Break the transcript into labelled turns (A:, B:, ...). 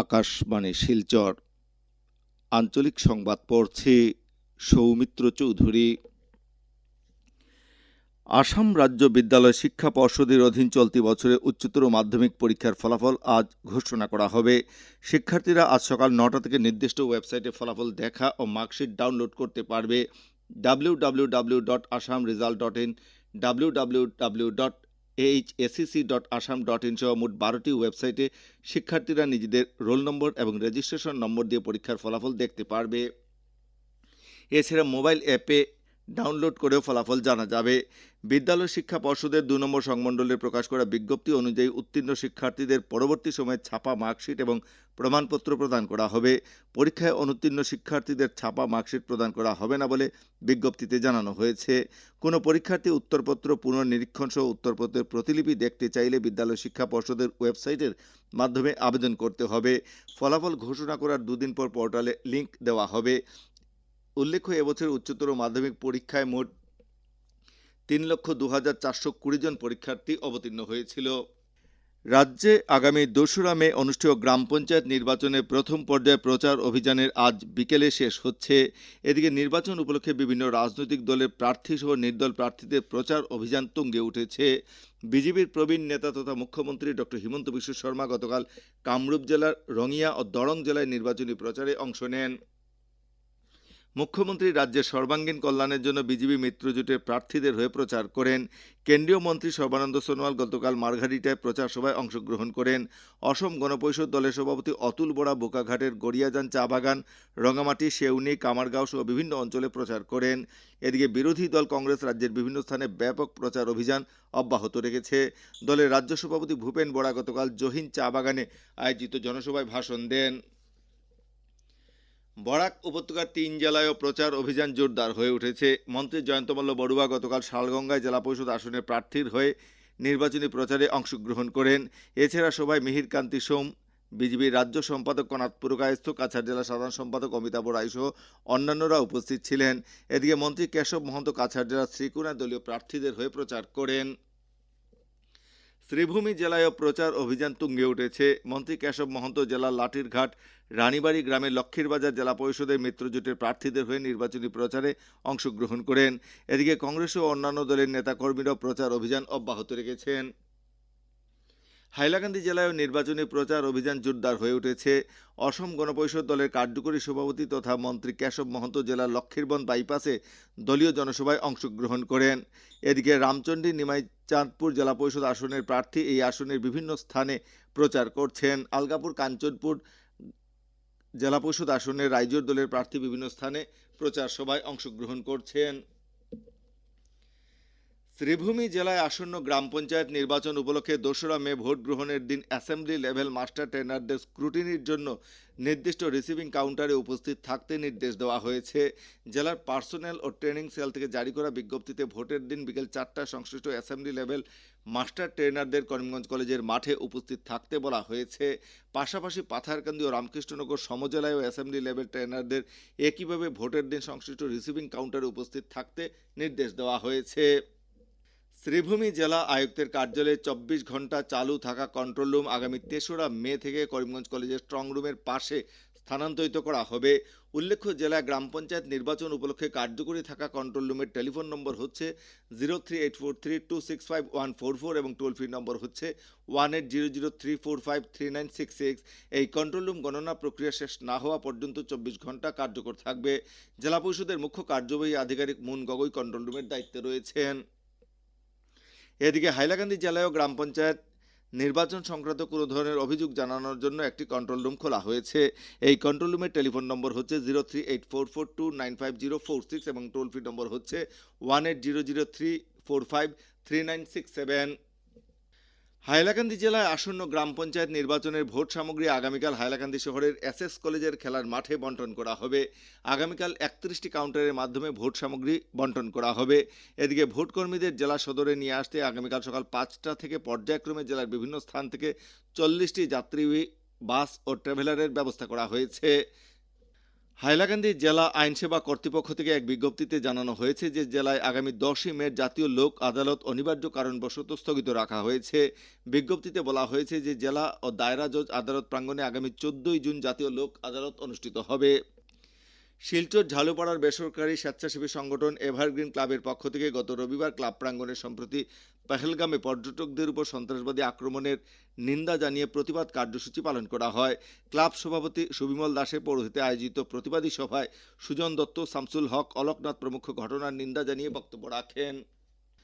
A: আকাশবাণী শিলচর। আঞ্চলিক সংবাদ পড়ছে সৌমিত্র চৌধুরী। আসাম রাজ্য বিদ্যালয় শিক্ষা পর্ষদের অধীন চলতি বছরে উচ্চতর মাধ্যমিক পরীক্ষার ফলাফল আজ ঘোষণা করা হবে। শিক্ষার্থীরা আজ সকাল নটা থেকে নির্দিষ্ট ওয়েবসাইটে ফলাফল দেখা ও মার্কশিট ডাউনলোড করতে পারবে। W W W dot Assam result dot in, W W W dot HSEC dot Assam dot in সহ মোট বারোটি ওয়েবসাইটে শিক্ষার্থীরা নিজেদের রোল নম্বর এবং রেজিস্ট্রেশন নম্বর দিয়ে পরীক্ষার ফলাফল দেখতে পারবে। এছাড়া মোবাইল অ্যাপে ডাউনলোড করেও ফলাফল জানা যাবে। বিদ্যালয় শিক্ষা পর্ষদের দু নম্বর সংমণ্ডলের প্রকাশ করা বিজ্ঞপ্তি অনুযায়ী উত্তীর্ণ শিক্ষার্থীদের পরবর্তী সময়ে ছাপা মার্কশিট এবং প্রমাণপত্র প্রদান করা হবে। পরীক্ষায় অনুত্তীর্ণ শিক্ষার্থীদের ছাপা মার্কশিট প্রদান করা হবে না বলে বিজ্ঞপ্তিতে জানানো হয়েছে। কোনো পরীক্ষার্থী উত্তরপত্র পুনর্নিরীক্ষণ সহ উত্তরপত্রের প্রতিলিপি দেখতে চাইলে বিদ্যালয় শিক্ষা পর্ষদের ওয়েবসাইটের মাধ্যমে আবেদন করতে হবে। ফলাফল ঘোষণা করার দুদিন পর পোর্টালে লিংক দেওয়া হবে। উল্লেখ্য এবছর উচ্চতর মাধ্যমিক পরীক্ষায় মোট তিন লক্ষ দু হাজার চারশো কুড়ি জন পরীক্ষার্থী অবতীর্ণ হয়েছিল। রাজ্যে আগামী দোসরা মে অনুষ্ঠেয় গ্রাম পঞ্চায়েত নির্বাচনে প্রথম পর্যায়ে প্রচার অভিযানের আজ বিকেলে শেষ হচ্ছে। এদিকে নির্বাচন উপলক্ষে বিভিন্ন রাজনৈতিক দলের প্রার্থী সহ নির্দল প্রার্থীদের প্রচার অভিযান তুঙ্গে উঠেছে। বিজেপির প্রবীণ নেতা তথা মুখ্যমন্ত্রী ডক্টর হিমন্ত বিশ্ব শর্মা গতকাল কামরূপ জেলার রঙিয়া ও দরং জেলায় নির্বাচনী প্রচারে অংশ নেন। মুখ্যমন্ত্রী রাজ্যের সর্বাঙ্গীন কল্যাণের জন্য বিজেপি মিত্রজোটের প্রার্থীদের হয়ে প্রচার করেন। কেন্দ্রীয় মন্ত্রী সর্বানন্দ সোনোয়াল গতকাল মারঘাটিটায় প্রচার সভায় অংশগ্রহণ করেন। অসম গণপরিষদ দলের সভাপতি অতুল বড়া বোকাঘাটের গড়িয়াজান চা বাগান রঙামাটি সেউনি কামারগাঁও সহ বিভিন্ন অঞ্চলে প্রচার করেন। এদিকে বিরোধী দল কংগ্রেস রাজ্যের বিভিন্ন স্থানে ব্যাপক প্রচার অভিযান অব্যাহত রেখেছে। দলের রাজ্য সভাপতি ভূপেন বড়া গতকাল জহিন চা বাগানে আয়োজিত জনসভায় ভাষণ দেন। বরাক উপত্যকার তিন জেলায়ও প্রচার অভিযান জোরদার হয়ে উঠেছে। মন্ত্রী জয়ন্তমল্ল বড়ুয়া গতকাল শালগঙ্গায় জেলা পরিষদ আসনে প্রার্থীর হয়ে নির্বাচনী প্রচারে অংশগ্রহণ করেন। এছাড়া সভায় মিহির কান্তি সোম, বিজেপির রাজ্য সম্পাদক কনাথ পুরকায়স্থ, কাছাড় জেলা সাধারণ সম্পাদক অমিতাভ রায় সহ অন্যান্যরা উপস্থিত ছিলেন। এদিকে মন্ত্রী কেশব মহন্ত কাছাড় জেলার শ্রীকুণা দলীয় প্রার্থীদের হয়ে প্রচার করেন। শ্রীভূমি জেলায়ও প্রচার অভিযান তুঙ্গে উঠেছে। মন্ত্রী কেশব মহন্ত জেলার লাঠিরঘাট, রানীবাড়ি গ্রামের লক্ষ্মীরবাজার জেলা পরিষদের মিত্রজোটের প্রার্থীদের হয়ে নির্বাচনী প্রচারে অংশগ্রহণ করেন। এদিকে কংগ্রেস ও অন্যান্য দলের নেতাকর্মীরাও প্রচার অভিযান অব্যাহত রেখেছেন। হাইলাকান্দি জেলায়ও নির্বাচনী প্রচার অভিযান জোরদার হয়ে উঠেছে। অসম গণপরিষদ দলের কার্যকরী সভাপতি তথা মন্ত্রী কেশব মহন্ত জেলার লক্ষ্মীরবন বাইপাসে দলীয় জনসভায় অংশগ্রহণ করেন। এদিকে রামচন্ডী নিমাই চাঁদপুর জেলা পরিষদ আসনের প্রার্থী এই আসনের বিভিন্ন স্থানে প্রচার করছেন। আলগাপুর কাঞ্চনপুর জেলা পরিষদ আসনের রাইজোর দলের প্রার্থী বিভিন্ন স্থানে প্রচার সভায় অংশগ্রহণ করছেন। শ্রীভূমি জেলায় আসন্ন গ্রাম পঞ্চায়েত নির্বাচন উপলক্ষে দোসরা মে ভোট গ্রহণের দিন অ্যাসেম্বলি লেভেল মাস্টার ট্রেনারদের স্ক্রুটিনির জন্য নির্দিষ্ট রিসিভিং কাউন্টারে উপস্থিত থাকতে নির্দেশ দেওয়া হয়েছে। জেলার পার্সোনেল ও ট্রেনিং সেল থেকে জারি করা বিজ্ঞপ্তিতে ভোটের দিন বিকেল চারটায় সংশ্লিষ্ট অ্যাসেম্বলি লেভেল মাস্টার ট্রেনারদের করিমগঞ্জ কলেজের মাঠে উপস্থিত থাকতে বলা হয়েছে। পাশাপাশি পাথারকান্দি ও রামকৃষ্ণনগর সমজেলায় ও অ্যাসেম্বলি লেভেল ট্রেনারদের একইভাবে ভোটের দিন সংশ্লিষ্ট রিসিভিং কাউন্টারে উপস্থিত থাকতে নির্দেশ দেওয়া হয়েছে। শ্রীভূমি জেলা আয়ুক্তের কার্যালয়ে চব্বিশ ঘণ্টা চালু থাকা কন্ট্রোল রুম আগামী তেসরা মে থেকে করিমগঞ্জ কলেজের স্ট্রং রুমের পাশে স্থানান্তরিত করা হবে। উল্লেখ্য, জেলায় গ্রাম পঞ্চায়েত নির্বাচন উপলক্ষে কার্যকরী থাকা কন্ট্রোল রুমের টেলিফোন নম্বর হচ্ছে zero three eight four three two six five one four four এবং টোল ফ্রি নম্বর হচ্ছে one eight zero zero three four five three nine six six এই কন্ট্রোল রুম গণনা প্রক্রিয়া শেষ না হওয়া পর্যন্ত চব্বিশ ঘণ্টা কার্যকর থাকবে। জেলা পরিষদের মুখ্য কার্যবাহী আধিকারিক মুন গগৈ কন্ট্রোল রুমের দায়িত্বে রয়েছেন। এদিকে হাইলাকান্দি জেলায়ও গ্রাম পঞ্চায়েত নির্বাচন সংক্রান্ত কোনো ধরনের অভিযোগ জানানোর জন্য একটি কন্ট্রোল রুম খোলা হয়েছে। এই কন্ট্রোল রুমের টেলিফোন নম্বর হচ্ছে zero three eight four four two nine five zero four six এবং টোল ফ্রি নম্বর হচ্ছে one eight zero zero three four five three nine six seven Hailakandi জেলায় আসন্ন গ্রাম পঞ্চায়েত নির্বাচনের ভোট সামগ্রী আগামীকাল হাইলাকান্দি শহরের এসএস কলেজের খেলার মাঠে বন্টন করা হবে। আগামীকাল একত্রিশটি কাউন্টারের মাধ্যমে ভোট সামগ্রী বন্টন করা হবে। এদিকে ভোট কর্মীদের জেলা সদরে নিয়ে আসতে আগামীকাল সকাল পাঁচটা থেকে পর্যায়ক্রমে জেলার বিভিন্ন স্থান থেকে চল্লিশটি যাত্রী, বাস ও ট্রাভেলারের ব্যবস্থা করা হয়েছে। হাইলাকান্দি জেলা আইনসেবা কর্তৃপক্ষ থেকে এক বিজ্ঞপ্তিতে জানানো হয়েছে যে জেলায় আগামী দশই মে জাতীয় লোক আদালত অনিবার্য কারণবশত স্থগিত রাখা হয়েছে। বিজ্ঞপ্তিতে বলা হয়েছে যে জেলা ও দায়রা জজ আদালত প্রাঙ্গণে আগামী চোদ্দই জুন জাতীয় লোক আদালত অনুষ্ঠিত হবে। শিলচর ঝালুপাড়ার বেসরকারি স্বেচ্ছাসেবী সংগঠন এভারগ্রিন ক্লাবের পক্ষ থেকে গত রবিবার ক্লাব প্রাঙ্গণে সম্প্রতি পেহেলগামে পর্যটকদের উপর সন্ত্রাসবাদী আক্রমণের নিন্দা জানিয়ে প্রতিবাদ কার্যসূচি পালন করা হয়। ক্লাব সভাপতি সুবিমল দাসের পৌরহিতে আয়োজিত প্রতিবাদী সভায় সুজন দত্ত, শামসুল হক, অলকনাথ প্রমুখ ঘটনার নিন্দা জানিয়ে বক্তব্য রাখেন।